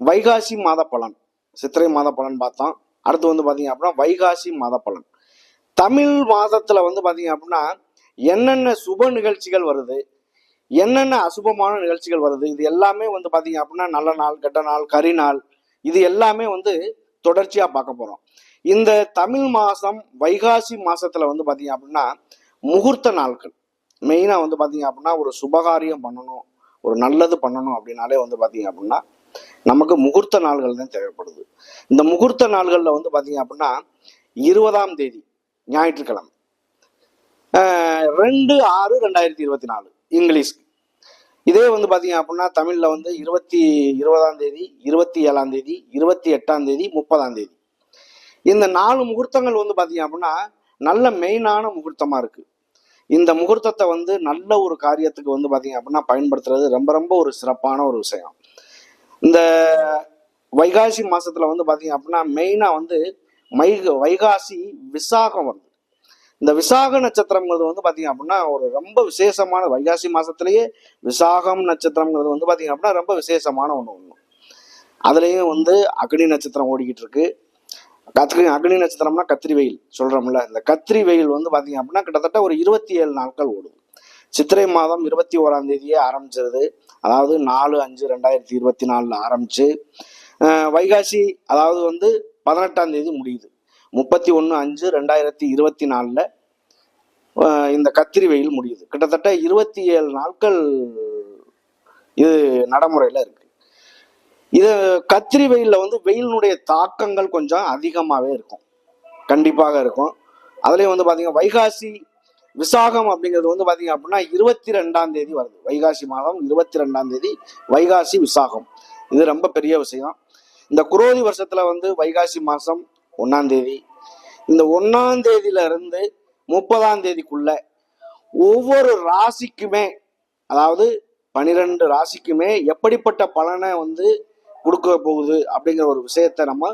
வைகாசி மாத பலன். சித்திரை மாத பலன் பார்த்தோம். அடுத்து வந்து பார்த்தீங்க அப்படின்னா வைகாசி மாத பலன். தமிழ் மாதத்தில் வந்து பார்த்தீங்க அப்படின்னா என்னென்ன சுப நிகழ்ச்சிகள் வருது என்னென்ன அசுபமான நிகழ்ச்சிகள் வருது இது எல்லாமே வந்து பார்த்தீங்க அப்படின்னா நல்ல நாள் கெட்ட நாள் கரி நாள் இது எல்லாமே வந்து தொடர்ச்சியாக பார்க்க போகிறோம் இந்த தமிழ் மாதம் வைகாசி மாதத்தில் வந்து பார்த்தீங்க அப்படின்னா முகூர்த்த நாட்கள். மெயினாக வந்து பார்த்தீங்க அப்படின்னா ஒரு சுபகாரியம் பண்ணணும் ஒரு நல்லது பண்ணணும் அப்படின்னாலே வந்து பார்த்தீங்க அப்படின்னா நமக்கு முகூர்த்த நாள்கள் தான் தேவைப்படுது. இந்த முகூர்த்த நாள்களில் வந்து பார்த்தீங்க அப்படின்னா இருபதாம் தேதி ஞாயிற்றுக்கிழமை. ரெண்டு ஆறு ரெண்டாயிரத்தி இருபத்தி நாலு இங்கிலீஷ். இதே வந்து பார்த்தீங்க அப்படின்னா தமிழில் வந்து இருபத்தி இருபதாம் தேதி இருபத்தி ஏழாம் தேதி இருபத்தி எட்டாம் தேதி முப்பதாம் தேதி. இந்த நாலு முகூர்த்தங்கள் வந்து பார்த்தீங்க அப்படின்னா நல்ல மெயினான முகூர்த்தமாக இருக்குது இந்த முகூர்த்தத்தை வந்து நல்ல ஒரு காரியத்துக்கு வந்து பார்த்தீங்க அப்படின்னா பயன்படுத்துறது ரொம்ப ரொம்ப ஒரு சிறப்பான ஒரு விஷயம். இந்த வைகாசி மாசத்துல வந்து பார்த்தீங்க அப்படின்னா மெயினாக வந்து மை வைகாசி விசாகம் வருது. இந்த விசாக நட்சத்திரங்கிறது வந்து பார்த்தீங்க அப்படின்னா ஒரு ரொம்ப விசேஷமான வைகாசி மாசத்திலேயே விசாகம் நட்சத்திரங்கிறது வந்து பார்த்தீங்க அப்படின்னா ரொம்ப விசேஷமான ஒன்று ஒன்று அதுலேயும் வந்து அக்னி நட்சத்திரம் ஓடிக்கிட்டு இருக்கு. கத்திரி அக்னி நட்சத்திரம்னா கத்திரி வெயில் சொல்றோம்ல. இந்த கத்திரி வெயில் வந்து பார்த்தீங்க அப்படின்னா கிட்டத்தட்ட ஒரு இருபத்தி ஏழு நாட்கள் ஓடுது சித்திரை மாதம் இருபத்தி ஓராம் தேதியே ஆரம்பிச்சிருது. அதாவது நாலு அஞ்சு ரெண்டாயிரத்தி இருபத்தி நாலில் ஆரம்பிச்சு வைகாசி அதாவது வந்து பதினெட்டாம் தேதி முடியுது. முப்பத்தி ஒன்று அஞ்சு ரெண்டாயிரத்தி இருபத்தி நாலில் இந்த கத்திரி வெயில் முடியுது. கிட்டத்தட்ட இருபத்தி ஏழு நாட்கள் இது நடைமுறையில் இருக்கு. இது கத்திரி வெயிலில் வந்து வெயிலினுடைய தாக்கங்கள் கொஞ்சம் அதிகமாகவே இருக்கும். கண்டிப்பாக இருக்கும். அதுலேயும் வந்து பார்த்தீங்கன்னா வைகாசி விசாகம் அப்படிங்கிறது வந்து பார்த்தீங்க அப்படின்னா இருபத்தி ரெண்டாம் தேதி வருது. வைகாசி மாதம் இருபத்தி ரெண்டாம் தேதி வைகாசி விசாகம். இது ரொம்ப பெரிய விஷயம். இந்த குரோதி வருஷத்துல வந்து வைகாசி மாதம் ஒன்றாம் தேதி. இந்த ஒன்றாம் தேதியில இருந்து முப்பதாம் தேதிக்குள்ள ஒவ்வொரு ராசிக்குமே அதாவது பனிரெண்டு ராசிக்குமே எப்படிப்பட்ட பலனை வந்து கொடுக்க போகுது அப்படிங்கிற ஒரு விஷயத்த நம்ம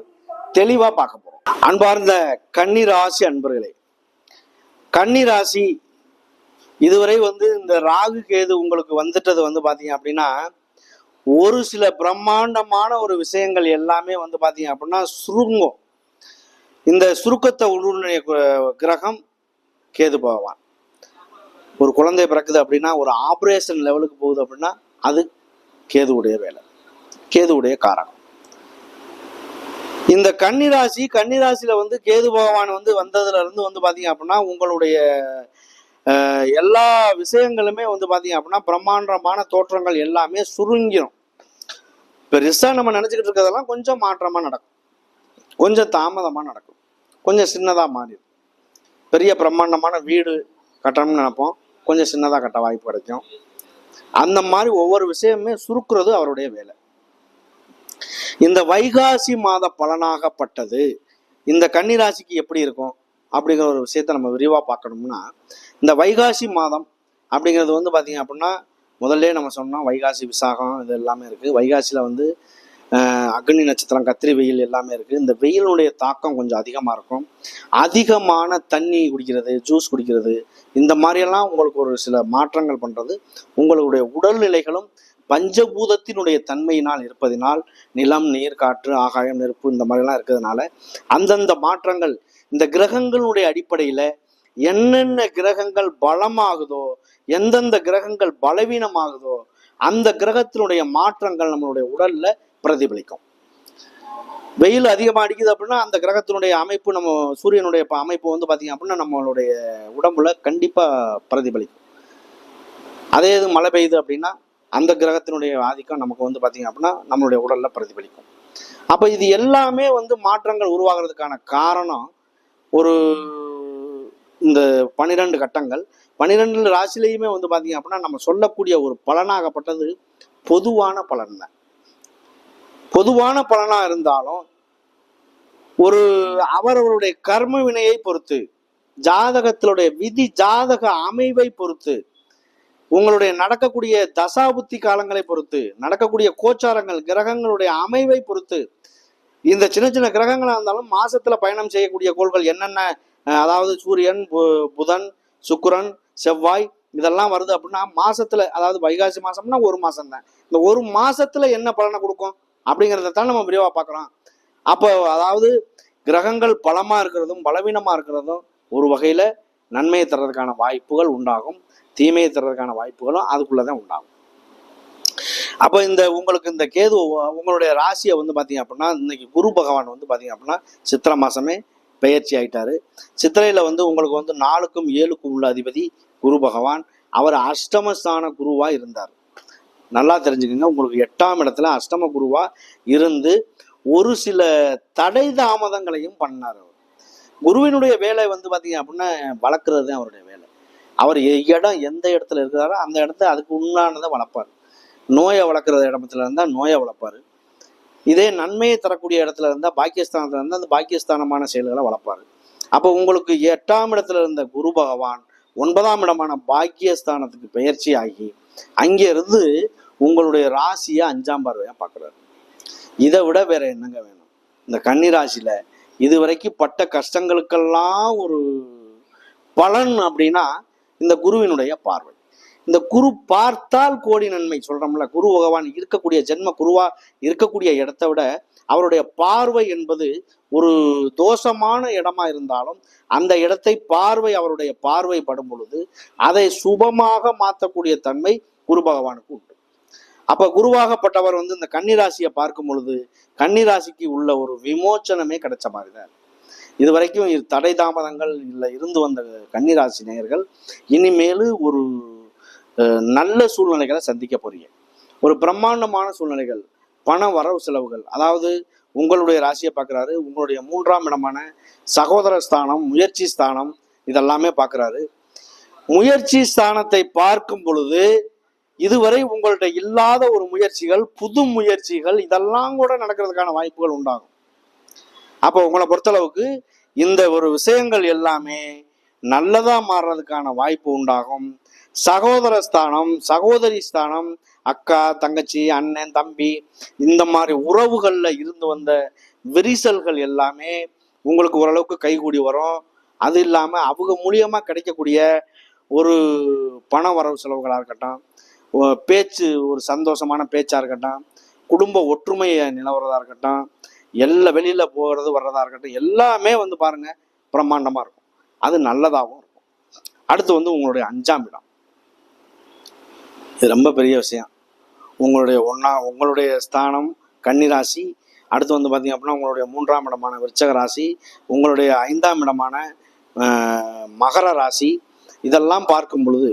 தெளிவா பார்க்க போறோம். அன்பார்ந்த கன்னி ராசி அன்பர்களே கன்னி ராசி இதுவரை வந்து இந்த ராகு கேது உங்களுக்கு வந்துட்டது வந்து பாத்தீங்க அப்படின்னா ஒரு சில பிரம்மாண்டமான ஒரு விஷயங்கள் எல்லாமே வந்து பாத்தீங்க அப்படின்னா சுருங்கும். இந்த சுருக்கத்தை உருடைய கிரகம் கேது பகவான். ஒரு குழந்தை பிறக்குது அப்படின்னா ஒரு ஆப்ரேஷன் லெவலுக்கு போகுது அப்படின்னா அது கேதுவுடைய வேலை. கேதுவுடைய காரணம். இந்த கன்னிராசி கன்னிராசியில வந்து கேது பகவான் வந்து வந்ததுல இருந்து வந்து பாத்தீங்க அப்படின்னா உங்களுடைய எல்லா விஷயங்களுமே வந்து பாத்தீங்க அப்படின்னா பிரம்மாண்டமான தோற்றங்கள் எல்லாமே சுருங்கிடும் பெருசா நம்ம நினைச்சுக்கிட்டு இருக்கிறதெல்லாம் கொஞ்சம் மாற்றமா நடக்கும். கொஞ்சம் தாமதமா நடக்கும். கொஞ்சம் சின்னதா மாறிடும். பெரிய பிரம்மாண்டமான வீடு கட்டணும்னு நினைப்போம். கொஞ்சம் சின்னதா கட்ட வாய்ப்பு கிடைக்கும். அந்த மாதிரி ஒவ்வொரு விஷயமே சுருக்குறது அவருடைய வேலை. இந்த வைகாசி மாத பலனாகப்பட்டது. இந்த கன்னிராசிக்கு எப்படி இருக்கும்? அப்படிங்கிற ஒரு விஷயத்த நம்ம விரிவாக பார்க்கணும்னா இந்த வைகாசி மாதம் அப்படிங்கிறது வந்து பார்த்தீங்க அப்படின்னா முதல்ல நம்ம சொன்னோம் வைகாசி விசாகம் இது எல்லாமே இருக்குது வைகாசியில் வந்து ஆஹ், அக்னி நட்சத்திரம் கத்திரி வெயில் எல்லாமே இருக்குது இந்த வெயிலுடைய தாக்கம் கொஞ்சம் அதிகமாக இருக்கும். அதிகமான தண்ணி குடிக்கிறது ஜூஸ் குடிக்கிறது இந்த மாதிரியெல்லாம் உங்களுக்கு ஒரு சில மாற்றங்கள் பண்ணுறது உங்களுடைய உடல்நிலைகளும் பஞ்சபூதத்தினுடைய தன்மையினால் இருப்பதினால் நிலம் நீர் காற்று ஆகாயம் நெருப்பு இந்த மாதிரிலாம் இருக்கிறதுனால அந்தந்த மாற்றங்கள் இந்த கிரகங்களுடைய அடிப்படையில் என்னென்ன கிரகங்கள் பலமாகுதோ எந்தெந்த கிரகங்கள் பலவீனமாகுதோ அந்த கிரகத்தினுடைய மாற்றங்கள் நம்மளுடைய உடல்ல பிரதிபலிக்கும். வெயில் அதிகமாக அடிக்குது அப்படின்னா அந்த கிரகத்தினுடைய அமைப்பு நம்ம சூரியனுடைய அமைப்பு வந்து பார்த்தீங்க அப்படின்னா நம்மளுடைய உடம்புல கண்டிப்பாக பிரதிபலிக்கும். அதே இது மழை பெய்யுது அப்படின்னா அந்த கிரகத்தினுடைய ஆதிக்கம் நமக்கு வந்து பார்த்தீங்க அப்படின்னா நம்மளுடைய உடலில் பிரதிபலிக்கும். அப்போ இது எல்லாமே வந்து மாற்றங்கள் உருவாகிறதுக்கான காரணம் ஒரு இந்த பனிரெண்டு கட்டங்கள். பனிரெண்டு ராசிலையுமே வந்து பார்த்தீங்க அப்படின்னா நம்ம சொல்லக்கூடிய ஒரு பலனாகப்பட்டது பொதுவான பலன் தான் பொதுவான பலனாக இருந்தாலும் ஒரு அவரவருடைய கர்ம வினையை பொறுத்து ஜாதகத்தினுடைய விதி ஜாதக அமைவை பொறுத்து உங்களுடைய நடக்கக்கூடிய தசாபுத்தி காலங்களை பொறுத்து நடக்கக்கூடிய கோச்சாரங்கள் கிரகங்களுடைய அமைவை பொறுத்து இந்த சின்ன சின்ன கிரகங்களாக இருந்தாலும் மாசத்துல பயணம் செய்யக்கூடிய கோள்கள் என்னென்ன அதாவது சூரியன் பு- புதன் சுக்கிரன் செவ்வாய் இதெல்லாம் வருது அப்படின்னா மாசத்துல அதாவது வைகாசி மாசம்னா ஒரு மாசம் தான் இந்த ஒரு மாசத்துல என்ன பலனை கொடுக்கும் அப்படிங்கிறத தான் நம்ம விரிவாக பார்க்குறோம் அப்போ அதாவது கிரகங்கள் பலமாக இருக்கிறதும் பலவீனமாக இருக்கிறதும் ஒரு வகையில் நன்மையை தர்றதுக்கான வாய்ப்புகள் உண்டாகும் தீமையை தர்றதுக்கான வாய்ப்புகளும் அதுக்குள்ளே தான் உண்டாகும். அப்போ இந்த உங்களுக்கு இந்த கேது உங்களுடைய ராசியை வந்து பார்த்தீங்க அப்படின்னா இன்னைக்கு குரு பகவான் வந்து பார்த்தீங்க அப்படின்னா சித்திரை மாதமே பெயர்ச்சி ஆயிட்டாரு. சித்திரையில் வந்து உங்களுக்கு வந்து நாலுக்கும் ஏழுக்கும் உள்ள அதிபதி குரு பகவான். அவர் அஷ்டமஸ்தான குருவா இருந்தார். நல்லா தெரிஞ்சுக்கோங்க உங்களுக்கு எட்டாம் இடத்துல அஷ்டம குருவா இருந்து ஒரு சில தடை தாமதங்களையும் பண்ணார் அவர். குருவினுடைய வேலை வந்து பார்த்தீங்க அப்படின்னா வளர்க்குறது தான் அவருடைய வேலை. அவர் இடம் எந்த இடத்துல இருக்கிறாரோ அந்த இடத்த அதுக்கு உண்டானதை வளர்ப்பார். நோயை வளர்க்குற இடத்துல இருந்தால் நோயை வளர்ப்பார். இதே நன்மையை தரக்கூடிய இடத்துல இருந்தால் பாக்கியஸ்தானத்தில் இருந்தால் அந்த பாக்கியஸ்தானமான செயல்களை வளர்ப்பார். அப்போ உங்களுக்கு எட்டாம் இடத்துல இருந்த குரு பகவான் ஒன்பதாம் இடமான பாக்கியஸ்தானத்துக்கு பெயர்ச்சி ஆகி அங்கே இருந்து உங்களுடைய ராசியை அஞ்சாம் பார்வையாக பார்க்குறாரு. இதை விட வேற என்னங்க வேணும்? இந்த கன்னி ராசியில் இதுவரைக்கும் பட்ட கஷ்டங்களுக்கெல்லாம் ஒரு பலன் அப்படின்னா இந்த குருவினுடைய பார்வை. இந்த குரு பார்த்தால் கோடி நன்மை சொல்றோம்ல குரு பகவான் இருக்கக்கூடிய ஜென்ம குருவா இருக்கக்கூடிய இடத்தை விட அவருடைய பார்வை என்பது ஒரு தோஷமான இடமா இருந்தாலும் அந்த இடத்தை பார்வை அவருடைய பார்வை படும் பொழுது அதை சுபமாக மாற்றக்கூடிய தன்மை குரு பகவானுக்கு உண்டு. அப்ப குருவாகப்பட்டவர் வந்து இந்த கன்னிராசியை பார்க்கும் பொழுது கன்னிராசிக்கு உள்ள ஒரு விமோச்சனமே கிடைச்ச மாதிரி தான் இது வரைக்கும் தடை தாமதங்கள் இல்லை இருந்து வந்த கன்னிராசி நேயர்கள் இனிமேலு ஒரு நல்ல சூழ்நிலைகளை சந்திக்க போறீங்க. ஒரு பிரம்மாண்டமான சூழ்நிலைகள் பண வரவு செலவுகள் அதாவது உங்களுடைய ராசியை பார்க்குறாரு உங்களுடைய மூன்றாம் இடமான சகோதர ஸ்தானம் முயற்சி ஸ்தானம் இதெல்லாமே பார்க்குறாரு முயற்சி ஸ்தானத்தை பார்க்கும் பொழுது இதுவரை உங்கள்ட்ட இல்லாத ஒரு முயற்சிகள் புது முயற்சிகள் இதெல்லாம் கூட நடக்கிறதுக்கான வாய்ப்புகள் உண்டாகும். அப்போ உங்களை பொறுத்தளவுக்கு இந்த ஒரு விஷயங்கள் எல்லாமே நல்லதா மாறுறதுக்கான வாய்ப்பு உண்டாகும். சகோதர ஸ்தானம் சகோதரி ஸ்தானம் அக்கா தங்கச்சி அண்ணன் தம்பி இந்த மாதிரி உறவுகளில் இருந்து வந்த விரிசல்கள் எல்லாமே உங்களுக்கு ஓரளவுக்கு கைகூடி வரும். அது இல்லாமல் அவங்க மூலியமா கிடைக்கக்கூடிய ஒரு பண வரவு செலவுகளாக இருக்கட்டும் பேச்சு ஒரு சந்தோஷமான பேச்சாக இருக்கட்டும் குடும்ப ஒற்றுமையை நிலவுறதா இருக்கட்டும் எல்லா வெளியில் போகிறது வர்றதா இருக்கட்டும் எல்லாமே வந்து பாருங்க பிரம்மாண்டமாக இருக்கும். அது நல்லதாகவும் இருக்கும். அடுத்து வந்து உங்களுடைய அஞ்சாம் இடம். இது ரொம்ப பெரிய விஷயம். உங்களுடைய ஒன்றா உங்களுடைய ஸ்தானம் கன்னிராசி. அடுத்து வந்து பார்த்திங்க அப்படின்னா உங்களுடைய மூன்றாம் இடமான விருச்சக ராசி. உங்களுடைய ஐந்தாம் இடமான மகர ராசி. இதெல்லாம் பார்க்கும் பொழுது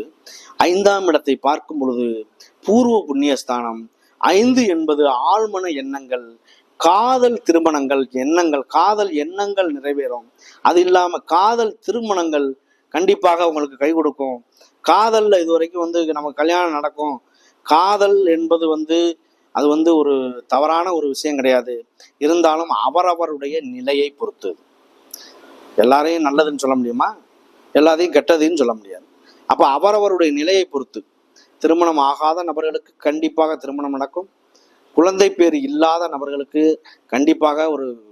ஐந்தாம் இடத்தை பார்க்கும் பொழுது பூர்வ புண்ணியஸ்தானம். ஐந்து என்பது ஆழ்மன எண்ணங்கள் காதல் திருமணங்கள் எண்ணங்கள் காதல் எண்ணங்கள் நிறைவேறும். அது இல்லாம காதல் திருமணங்கள் கண்டிப்பாக உங்களுக்கு கை கொடுக்கும். காதல்ல இது வரைக்கும் வந்து நமக்கு கல்யாணம் நடக்கும். காதல் என்பது வந்து அது வந்து ஒரு தவறான ஒரு விஷயம் கிடையாது. இருந்தாலும் அவரவருடைய நிலையை பொறுத்து. எல்லாரையும் நல்லதுன்னு சொல்ல முடியுமா? எல்லாத்தையும் கெட்டதுன்னு சொல்ல முடியாது. அப்போ அவரவருடைய நிலையை பொறுத்து. திருமணம் ஆகாத நபர்களுக்கு கண்டிப்பாக திருமணம் நடக்கும். குழந்தை பேர் இல்லாத நபர்களுக்கு கண்டிப்பாக ஒரு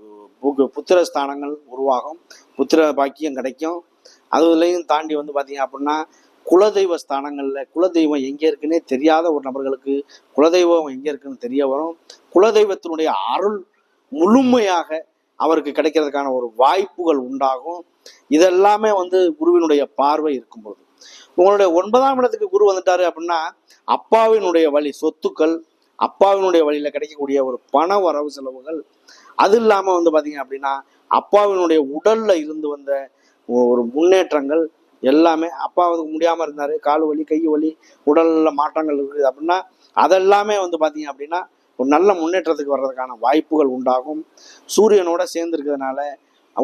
பு- புத்திர ஸ்தானங்கள் உருவாகும். புத்திர பாக்கியம் கிடைக்கும். அதுலேயும் தாண்டி வந்து பார்த்தீங்க அப்படின்னா குலதெய்வ ஸ்தானங்களில் குலதெய்வம் எங்கே இருக்குன்னே தெரியாத ஒரு நபர்களுக்கு குலதெய்வம் எங்கே இருக்குன்னு தெரிய வரும். குலதெய்வத்தினுடைய அருள் முழுமையாக அவருக்கு கிடைக்கிறதுக்கான ஒரு வாய்ப்புகள் உண்டாகும். இதெல்லாமே வந்து குருவினுடைய பார்வை இருக்கும்போது உங்களுடைய ஒன்பதாம் இடத்துக்கு குரு வந்துட்டாரு அப்படின்னா அப்பாவினுடைய வழி சொத்துக்கள் அப்பாவினுடைய வழியில கிடைக்கக்கூடிய ஒரு பண வரவு செலவுகள் அது இல்லாம வந்து பாத்தீங்க அப்படின்னா அப்பாவினுடைய உடல்ல இருந்து வந்த ஒரு முன்னேற்றங்கள் எல்லாமே அப்பாவுக்கு முடியாம இருந்தாரு கால் வலி கை வலி உடல்ல மாற்றங்கள் இருக்குது அப்படின்னா அதெல்லாமே வந்து பாத்தீங்க அப்படின்னா ஒரு நல்ல முன்னேற்றத்துக்கு வர்றதுக்கான வாய்ப்புகள் உண்டாகும். சூரியனோட சேர்ந்து இருக்கிறதுனால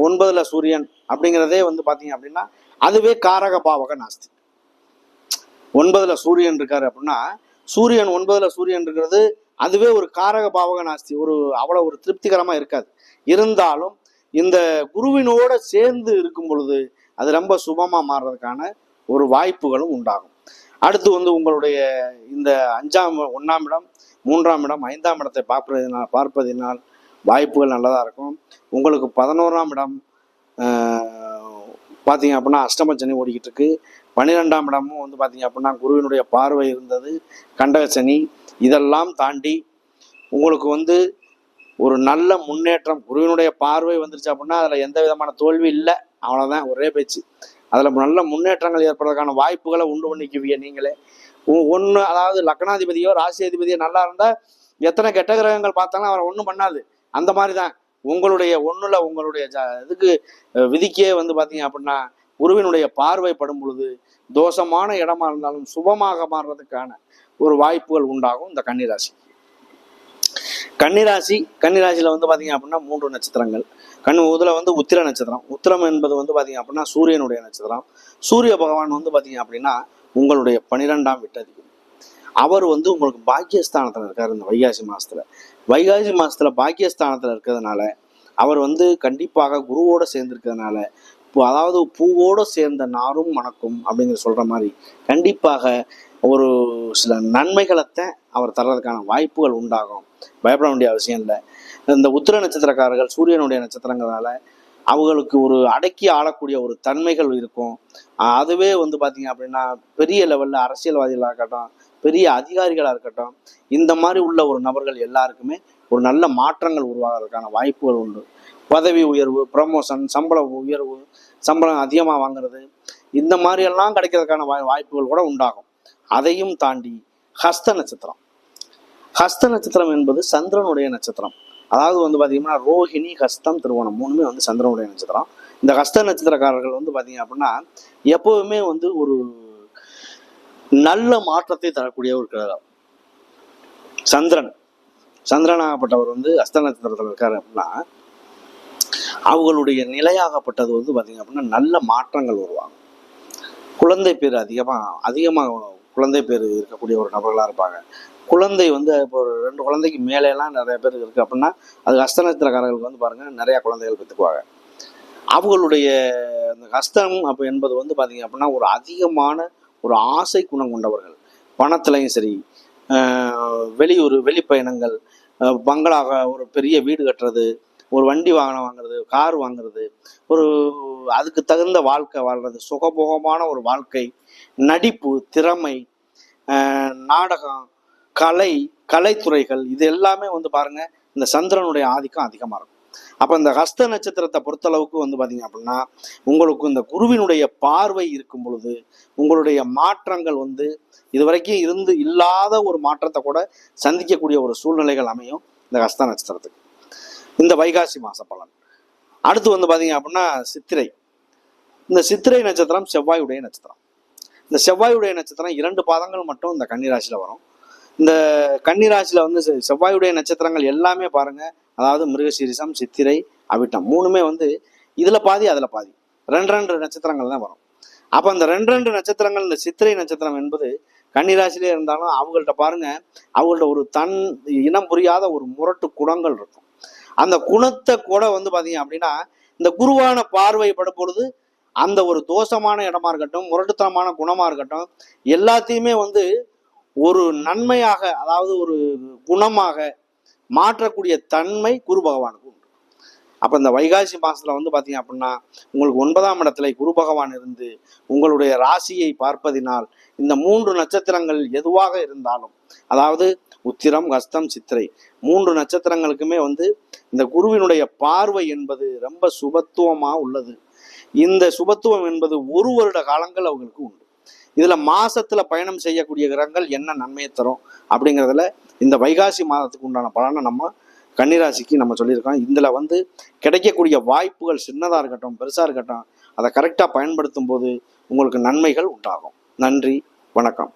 ஒன்பதுல சூரியன் அப்படிங்கிறதே வந்து பாத்தீங்க அப்படின்னா அதுவே காரக பாவக நாஸ்தி. ஒன்பதுல சூரியன் இருக்காரு அப்படின்னா சூரியன் ஒன்பதுல சூரியன் இருக்கிறது அதுவே ஒரு காரக பாவக நாஸ்தி. ஒரு அவ்வளவு ஒரு திருப்திகரமா இருக்காது. இருந்தாலும் இந்த குருவினோட சேர்ந்து இருக்கும் பொழுது அது ரொம்ப சுபமா மாறுறதுக்கான ஒரு வாய்ப்புகளும் உண்டாகும். அடுத்து வந்து உங்களுடைய இந்த அஞ்சாம் ஒன்றாம் இடம் மூன்றாம் இடம் ஐந்தாம் இடத்தை பார்ப்பதினால் பார்ப்பதினால் வாய்ப்புகள் நல்லதாக இருக்கும். உங்களுக்கு பதினோராம் இடம் பார்த்தீங்க அப்படின்னா அஷ்டம சனி ஓடிக்கிட்டு இருக்கு பன்னிரெண்டாம் இடமும் வந்து பார்த்தீங்க அப்படின்னா குருவினுடைய பார்வை இருந்தது. கண்டக சனி இதெல்லாம் தாண்டி உங்களுக்கு வந்து ஒரு நல்ல முன்னேற்றம் குருவினுடைய பார்வை வந்துருச்சு அப்படின்னா அதில் எந்த விதமான தோல்வி இல்லை. அவ்வளோதான் ஒரே பேச்சு. அதில் நல்ல முன்னேற்றங்கள் ஏற்படுறதுக்கான வாய்ப்புகளை உண்டு பண்ணிக்குவீங்க நீங்களே. ஒன்று அதாவது லக்னாதிபதியோ ராசி அதிபதியோ நல்லா இருந்தால் எத்தனை கெட்ட கிரகங்கள் பார்த்தாலும் அவரை ஒன்றும் பண்ணாது. அந்த மாதிரி தான் உங்களுடைய ஒன்றுல உங்களுடைய இதுக்கு விதிக்கே வந்து பார்த்தீங்க அப்படின்னா குருவினுடைய பார்வை படும் பொழுது தோஷமான இடமா இருந்தாலும் சுபமாக மாறுறதுக்கான ஒரு வாய்ப்புகள் உண்டாகும் இந்த கன்னிராசி. கன்னிராசி கன்னிராசியில் வந்து பார்த்தீங்க அப்படின்னா மூன்று நட்சத்திரங்கள். கண் இதில் வந்து உத்திர நட்சத்திரம். உத்திரம் என்பது வந்து பார்த்தீங்க அப்படின்னா சூரியனுடைய நட்சத்திரம். சூரிய பகவான் வந்து பார்த்தீங்க அப்படின்னா உங்களுடைய பனிரெண்டாம் விட்டதிபதி. அவர் வந்து உங்களுக்கு பாக்கியஸ்தானத்தில் இருக்கார் இந்த வைகாசி மாதத்தில் வைகாசி மாதத்தில் பாக்கியஸ்தானத்தில் இருக்கிறதுனால அவர் வந்து கண்டிப்பாக குருவோடு சேர்ந்துருக்கிறதுனால இப்போ அதாவது பூவோடு சேர்ந்த நாரும் மணக்கும் அப்படிங்கிற சொல்கிற மாதிரி கண்டிப்பாக ஒரு சில நன்மைகளைத்தான் அவர் தர்றதுக்கான வாய்ப்புகள் உண்டாகும். பயப்பட வேண்டிய அவசியம் இல்லை. இந்த உத்திர நட்சத்திரக்காரர்கள் சூரியனுடைய நட்சத்திரங்கிறதால அவங்களுக்கு ஒரு அடக்கி ஆளக்கூடிய ஒரு தன்மைகள் இருக்கும். அதுவே வந்து பார்த்தீங்க அப்படின்னா பெரிய லெவலில் அரசியல்வாதிகளாக இருக்கட்டும் பெரிய அதிகாரிகளாக இருக்கட்டும் இந்த மாதிரி உள்ள ஒரு நபர்கள் எல்லாருக்குமே ஒரு நல்ல மாற்றங்கள் உருவாகிறதுக்கான வாய்ப்புகள் உண்டு. பதவி உயர்வு ப்ரமோஷன் சம்பள உயர்வு சம்பளம் அதிகமாக வாங்குறது இந்த மாதிரி எல்லாம் கிடைக்கிறதுக்கான வாய் வாய்ப்புகள் கூட உண்டாகும். அதையும் தாண்டி ஹஸ்த நட்சத்திரம். ஹஸ்த நட்சத்திரம் என்பது சந்திரனுடைய நட்சத்திரம். அதாவது வந்து பார்த்தீங்கன்னா ரோஹிணி ஹஸ்தம் திருவோணம் மூணுமே வந்து சந்திரனுடைய நட்சத்திரம். இந்த ஹஸ்த நட்சத்திரக்காரர்கள் வந்து பார்த்தீங்க அப்படின்னா எப்போவுமே வந்து ஒரு நல்ல மாற்றத்தை தரக்கூடிய ஒரு கிரகம். சந்திரன். சந்திரனாகப்பட்டவர் வந்து அஸ்த நட்சத்திரத்தில் இருக்காரு அப்படின்னா அவங்களுடைய நிலையாகப்பட்டது வந்து பார்த்தீங்க அப்படின்னா நல்ல மாற்றங்கள் வருவாங்க குழந்தை பேர் அதிகமாக அதிகமாக குழந்தை பேர் இருக்கக்கூடிய ஒரு நபர்களாக இருப்பாங்க. குழந்தை வந்து இப்போ ஒரு ரெண்டு குழந்தைக்கு மேலேலாம் நிறைய பேர் இருக்குது அப்படின்னா அது ஹஸ்த நட்சத்திரக்காரர்களுக்கு வந்து பாருங்கள் நிறையா குழந்தைகள் பெற்றுக்குவாங்க. அவங்களுடைய அந்த கஷ்டம் அப்போ என்பது வந்து பார்த்தீங்க அப்படின்னா ஒரு அதிகமான ஒரு ஆசை குணம் கொண்டவர்கள். பணத்துலையும் சரி வெளியூர் வெளிப்பயணங்கள் பங்களாக ஒரு பெரிய வீடு கட்டுறது ஒரு வண்டி வாகனம் வாங்குறது கார் வாங்குறது ஒரு அதுக்கு தகுந்த வாழ்க்கை வாழ்றது சுகபோகமான ஒரு வாழ்க்கை நடிப்பு திறமை நாடகம் கலை கலைத்துறைகள் இது எல்லாமே வந்து பாருங்க இந்த சந்திரனுடைய ஆதிக்கம் அதிகமாக இருக்கும். அப்போ இந்த ஹஸ்த நட்சத்திரத்தை பொறுத்தளவுக்கு வந்து பார்த்தீங்க அப்படின்னா உங்களுக்கு இந்த குருவினுடைய பார்வை இருக்கும் பொழுது உங்களுடைய மாற்றங்கள் வந்து இதுவரைக்கும் இருந்து இல்லாத ஒரு மாற்றத்தை கூட சந்திக்கக்கூடிய ஒரு சூழ்நிலைகள் அமையும் இந்த ஹஸ்த நட்சத்திரத்துக்கு. இந்த வைகாசி மாச பலன். அடுத்து வந்து பார்த்தீங்க அப்படின்னா சித்திரை. இந்த சித்திரை நட்சத்திரம் செவ்வாயுடைய நட்சத்திரம். இந்த செவ்வாயுடைய நட்சத்திரம் இரண்டு பாதங்கள் மட்டும் இந்த கன்னிராசியில் வரும். இந்த கன்னிராசியில் வந்து செவ்வாயுடைய நட்சத்திரங்கள் எல்லாமே பாருங்க அதாவது மிருகசீரிசம் சித்திரை அவிட்டம் மூணுமே வந்து இதில் பாதி அதில் பாதி. ரெண்டு ரெண்டு நட்சத்திரங்கள் தான் வரும். அப்போ அந்த ரெண்டு ரெண்டு நட்சத்திரங்கள் இந்த சித்திரை நட்சத்திரம் என்பது கன்னிராசிலே இருந்தாலும் அவங்கள்ட்ட பாருங்க அவங்கள்ட்ட ஒரு தன் இனம் புரியாத ஒரு முரட்டு குணங்கள் இருக்கும். அந்த குணத்தை கூட வந்து பாத்தீங்க அப்படின்னா இந்த குருவான பார்வைப்படும் பொழுது அந்த ஒரு தோஷமான இடமா இருக்கட்டும் முரட்டுத்தனமான குணமா இருக்கட்டும் எல்லாத்தையுமே வந்து ஒரு நன்மையாக அதாவது ஒரு குணமாக மாற்றக்கூடிய தன்மை குரு பகவானுக்கு உண்டு. அப்போ இந்த வைகாசி மாசத்துல வந்து பார்த்தீங்க அப்படின்னா உங்களுக்கு ஒன்பதாம் இடத்துல குரு பகவான் இருந்து உங்களுடைய ராசியை பார்ப்பதினால் இந்த மூன்று நட்சத்திரங்கள் எதுவாக இருந்தாலும் அதாவது உத்திரம் கஸ்தம் சித்திரை மூன்று நட்சத்திரங்களுக்குமே வந்து இந்த குருவினுடைய பார்வை என்பது ரொம்ப சுபத்துவமா உள்ளது. இந்த சுபத்துவம் என்பது ஒரு வருட காலங்கள் அவங்களுக்கு உண்டு. இதுல மாசத்துல பயணம் செய்யக்கூடிய கிரகங்கள் என்ன நன்மையை தரும் அப்படிங்கிறதுல இந்த வைகாசி மாதத்துக்கு உண்டான பலனை நம்ம கன்னிராசிக்கு நம்ம சொல்லியிருக்கோம். இதுல வந்து கிடைக்கக்கூடிய வாய்ப்புகள் சின்னதா இருக்கட்டும் பெருசா இருக்கட்டும் அதை கரெக்டாக பயன்படுத்தும் போது உங்களுக்கு நன்மைகள் உண்டாகும். நன்றி வணக்கம்.